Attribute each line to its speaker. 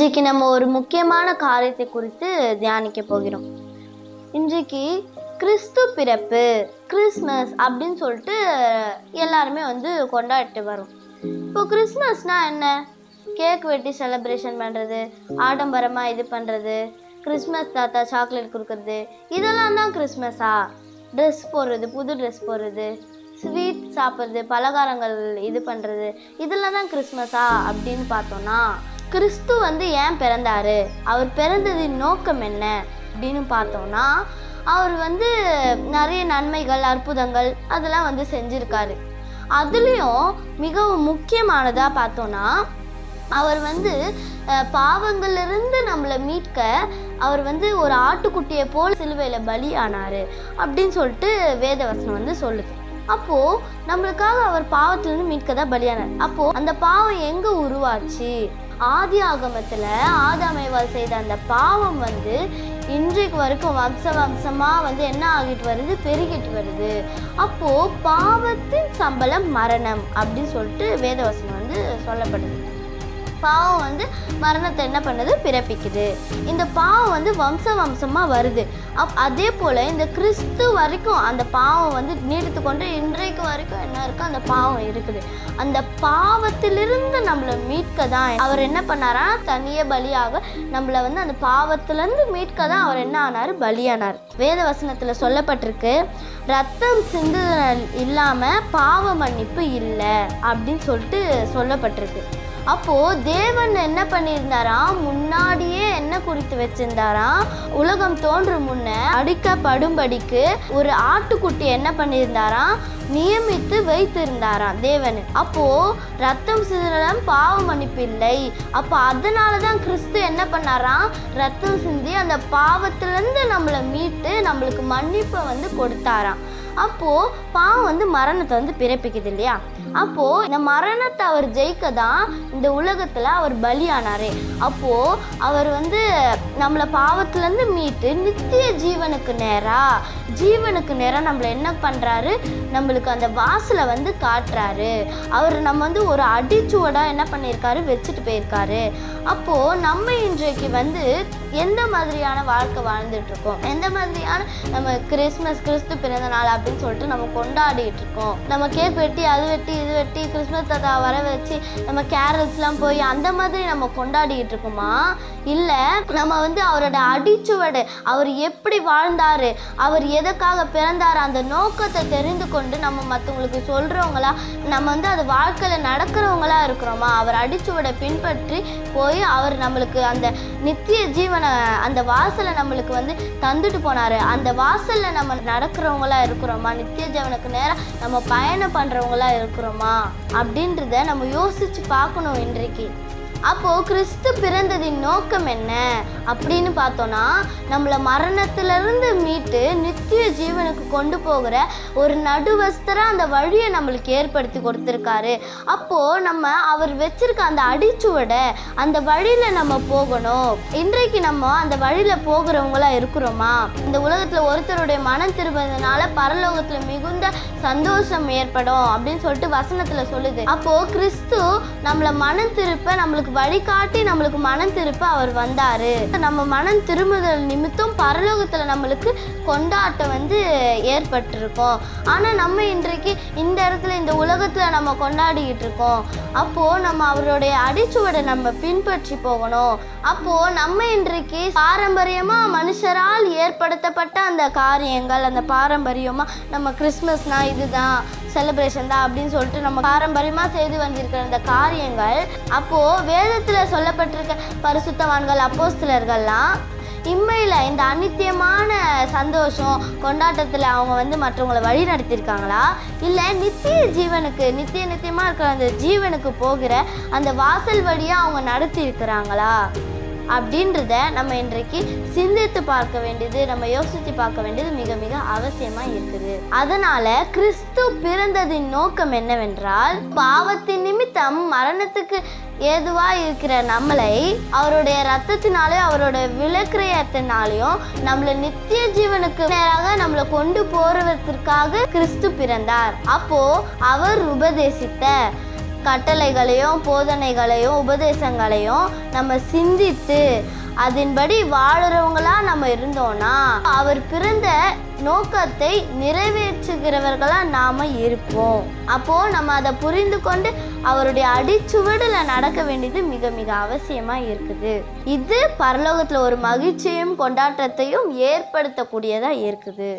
Speaker 1: இன்றைக்கு நம்ம ஒரு முக்கியமான காரியத்தை குறித்து தியானிக்க போகிறோம். இன்றைக்கு கிறிஸ்து பிறப்பு கிறிஸ்மஸ் அப்படின்னு சொல்லிட்டு எல்லாருமே வந்து கொண்டாடிட்டு வரோம். இப்போ கிறிஸ்மஸ்னால் என்ன? கேக் வெட்டி செலப்ரேஷன் பண்ணுறது ஆடம்பரமாக இது பண்ணுறது கிறிஸ்மஸ் தாத்தா சாக்லேட் கொடுக்கறது இதெல்லாம் தான் கிறிஸ்மஸா? ட்ரெஸ் போடுறது புது ட்ரெஸ் போடுறது ஸ்வீட் சாப்பிட்றது பலகாரங்கள் இது பண்ணுறது இதெல்லாம் தான் கிறிஸ்மஸா அப்படின்னு பார்த்தோன்னா கிறிஸ்து வந்து ஏன் பிறந்தாரு? அவர் பிறந்ததின் நோக்கம் என்ன? அப்படின்னு பார்த்தோன்னா அவர் வந்து நிறைய நன்மைகள் அற்புதங்கள் அதெல்லாம் வந்து செஞ்சுருக்காரு. அதுலேயும் மிகவும் முக்கியமானதாக பார்த்தோன்னா அவர் வந்து பாவங்கள்லேருந்து நம்மளை மீட்க அவர் வந்து ஒரு ஆட்டுக்குட்டியை போல் சிலுவையில் பலியானார் அப்படின்னு சொல்லிட்டு வேதவசனம் வந்து சொல்லுது. அப்போது நம்மளுக்காக அவர் பாவத்திலிருந்து மீட்க தான் பலியானார். அப்போது அந்த பாவம் எங்கே உருவாச்சு? ஆதி ஆகமத்தில் ஆதாமைவால் செய்த அந்த பாவம் வந்து இன்றைக்கு வரைக்கும் வம்ச வம்சமாக வந்து என்ன ஆகிட்டு வருது? பெருகிட்டு வருது. அப்போது பாவத்தின் சம்பளம் மரணம் அப்படின்னு சொல்லிட்டு வேதவசனம் வந்து சொல்லப்படுது. பாவம் வந்து மரணத்தை என்ன பண்ணுது? பிறப்பிக்குது. இந்த பாவம் வந்து வம்ச வம்சமாக வருது. அப் அதே போல் இந்த கிறிஸ்து வரைக்கும் அந்த பாவம் வந்து நீடித்து கொண்டு இன்றைக்கு வரைக்கும் என்ன இருக்கோ அந்த பாவம் இருக்குது. அந்த பாவத்திலிருந்து நம்மளை மீட்க தான் அவர் என்ன பண்ணாரா? தனியே பலியாக நம்மளை வந்து அந்த பாவத்திலேருந்து மீட்க தான் அவர் என்ன ஆனார்? பலியானார். வேத வசனத்தில் சொல்லப்பட்டிருக்கு ரத்தம் சிந்துதல் இல்லாமல் பாவ மன்னிப்பு இல்லை அப்படின்னு சொல்லிட்டு சொல்லப்பட்டிருக்கு. அப்போது தேவன் என்ன பண்ணியிருந்தாராம் முன்னாடியே என்ன குறித்து வச்சிருந்தாராம் உலகம் தோன்றும் முன்ன அடிக்கப்படும்படிக்கு ஒரு ஆட்டுக்குட்டி என்ன பண்ணியிருந்தாராம் நியமித்து வைத்திருந்தாராம் தேவன். அப்போ ரத்தம் சிதறலம் பாவ மன்னிப்பு இல்லை அப்போ அதனால தான் கிறிஸ்து என்ன பண்ணாராம் ரத்தம் சிந்தி அந்த பாவத்திலேருந்து நம்மளை மீட்டு நம்மளுக்கு மன்னிப்பை வந்து கொடுத்தாராம். அப்போது பாவம் வந்து மரணத்தை வந்து பிறப்பிக்குது இல்லையா? அப்போ இந்த மரணத்தை அவர் ஜெயிக்க தான் இந்த உலகத்துல அவர் பலியானார். அப்போ அவர் வந்து நம்மளை பாவத்துலேருந்து மீட்டு நித்திய ஜீவனுக்கு நேரா. ஜீவனுக்கு நேராக நம்மளை என்ன பண்றாரு? நம்மளுக்கு அந்த வாசலை வந்து காட்டுறாரு. அவர் நம்ம வந்து ஒரு அடிச்சுவடா என்ன பண்ணியிருக்காரு? வச்சுட்டு போயிருக்காரு. அப்போ நம்ம இன்றைக்கு வந்து எந்த மாதிரியான வாழ்க்கை வாழ்ந்துட்டு இருக்கோம் எந்த மாதிரியான நம்ம கிறிஸ்மஸ் கிறிஸ்து பிறந்த நாள் அப்படின்னு சொல்லிட்டு நம்ம கொண்டாடிட்டு இருக்கோம் நம்ம கேக் வெட்டி அது வெட்டி இது வெட்டி கிறிஸ்மஸ் தாத்தா வர வச்சு நம்ம கேரல்ஸ்லாம் போய் அந்த மாதிரி நம்ம கொண்டாடிட்டு இருக்கோமா? இல்லை நம்ம வந்து அவரோட அடிச்சுவடு அவர் எப்படி வாழ்ந்தாரு அவர் எதுக்காக பிறந்தார் அந்த நோக்கத்தை தெரிந்து கொண்டு நம்ம மற்றவங்களுக்கு சொல்கிறவங்களா நம்ம வந்து அது வாழ்க்கையில் நடக்கிறவங்களா இருக்கிறோமா அவர் அடிச்சுவடை பின்பற்றி போய் அவர் நம்மளுக்கு அந்த நித்திய ஜீவனை அந்த வாசலை நம்மளுக்கு வந்து தந்துட்டு போனாரு. அந்த வாசலில் நம்ம நடக்கிறவங்களா இருக்கிறோமா நித்திய ஜீவனுக்கு நேராக நம்ம பயணம் பண்ணுறவங்களா இருக்கிறோமா அப்படின்றத நம்ம யோசிச்சு பார்க்கணும் இன்றைக்கு. அப்போ கிறிஸ்து பிறந்ததின் நோக்கம் என்ன? அப்படின்னு பார்த்தோன்னா நம்மளை மரணத்திலிருந்து மீட்டு நித்திய ஜீவனுக்கு கொண்டு போகிற ஒரு நடுவஸ்தராக அந்த வழியை நம்மளுக்கு ஏற்படுத்தி கொடுத்துருக்காரு. அப்போது நம்ம அவர் வச்சிருக்க அந்த அடிச்சுவடை அந்த வழியில் நம்ம போகணும். இன்றைக்கு நம்ம அந்த வழியில் போகிறவங்களா இருக்கிறோமா? இந்த உலகத்தில் ஒருத்தருடைய மனம் திரும்புறதுனால பரலோகத்தில் மிகுந்த சந்தோஷம் ஏற்படும் அப்படின்னு சொல்லிட்டு வசனத்தில் சொல்லுது. அப்போது கிறிஸ்து நம்மளை மனம் திருப்ப நம்மளுக்கு வழிகாட்டி நம்மளுக்கு மனம் திருப்ப அவர் வந்தாரு. நம்ம மனம் திரும்புதல் நிமித்தம் பரலோகத்துல நம்மளுக்கு கொண்டாட்டம் வந்து ஏற்பட்டிருக்கோம். ஆனா நம்ம இன்றைக்கு இந்த இடத்துல இந்த உலகத்துல நம்ம கொண்டாடிக்கிட்டு இருக்கோம். அப்போ நம்ம அவருடைய அடிச்சுவடை நம்ம பின்பற்றி போகணும். அப்போ நம்ம இன்றைக்கு பாரம்பரியமா மனுஷரால் ஏற்படுத்தப்பட்ட அந்த காரியங்கள் அந்த பாரம்பரியமா நம்ம கிறிஸ்மஸ்னா இதுதான். செலிப்ரேஷன் தான் அப்படின்னு சொல்லிட்டு நம்ம பாரம்பரியமாக செய்து வந்திருக்கிற அந்த காரியங்கள் அப்போது வேதத்தில் சொல்லப்பட்டிருக்க பரிசுத்தவான்கள் அப்போஸ்தலர்கள்லாம் இம்மையில் இந்த அநித்தியமான சந்தோஷம் கொண்டாட்டத்தில் அவங்க வந்து மற்றவங்களை வழி நடத்தியிருக்காங்களா இல்லை நித்திய ஜீவனுக்கு நித்திய நித்தியமாக இருக்கிற அந்த ஜீவனுக்கு போகிற அந்த வாசல் வழியாக அவங்க நடத்தியிருக்கிறாங்களா? அப்படின்றத நம்ம இன்றைக்கு சிந்தித்து பார்க்க வேண்டியது நம்ம யோசித்து பார்க்க வேண்டியது மிக மிக அவசியமாக இருக்குது. அதனால கிறிஸ்து பிறந்ததின் நோக்கம் என்னவென்றால் பாவத்தின் நிமித்தம் மரணத்துக்கு ஏதுவா இருக்கிற நம்மளை அவருடைய ரத்தத்தினாலேயும் அவரோட விளக்கிரயத்தினாலையும் நம்மளை நித்திய ஜீவனுக்கு நேராக நம்மளை கொண்டு போறதற்காக கிறிஸ்து பிறந்தார். அப்போ அவர் உபதேசித்த கட்டளைகளையும் போதனைகளையும் உபதேசங்களையும் நம்ம சிந்தித்து அதன்படி வாழுறவங்களா நம்ம இருந்தோம்னா அவர் பிறந்த நோக்கத்தை நிறைவேற்றுகிறவர்களா நாம இருப்போம். அப்போ நம்ம அதை புரிந்து கொண்டு அவருடைய அடிச்சுவடுல நடக்க வேண்டியது மிக மிக அவசியமா இருக்குது. இது பரலோகத்துல ஒரு மகிழ்ச்சியும் கொண்டாட்டத்தையும் ஏற்படுத்தக்கூடியதா இருக்குது.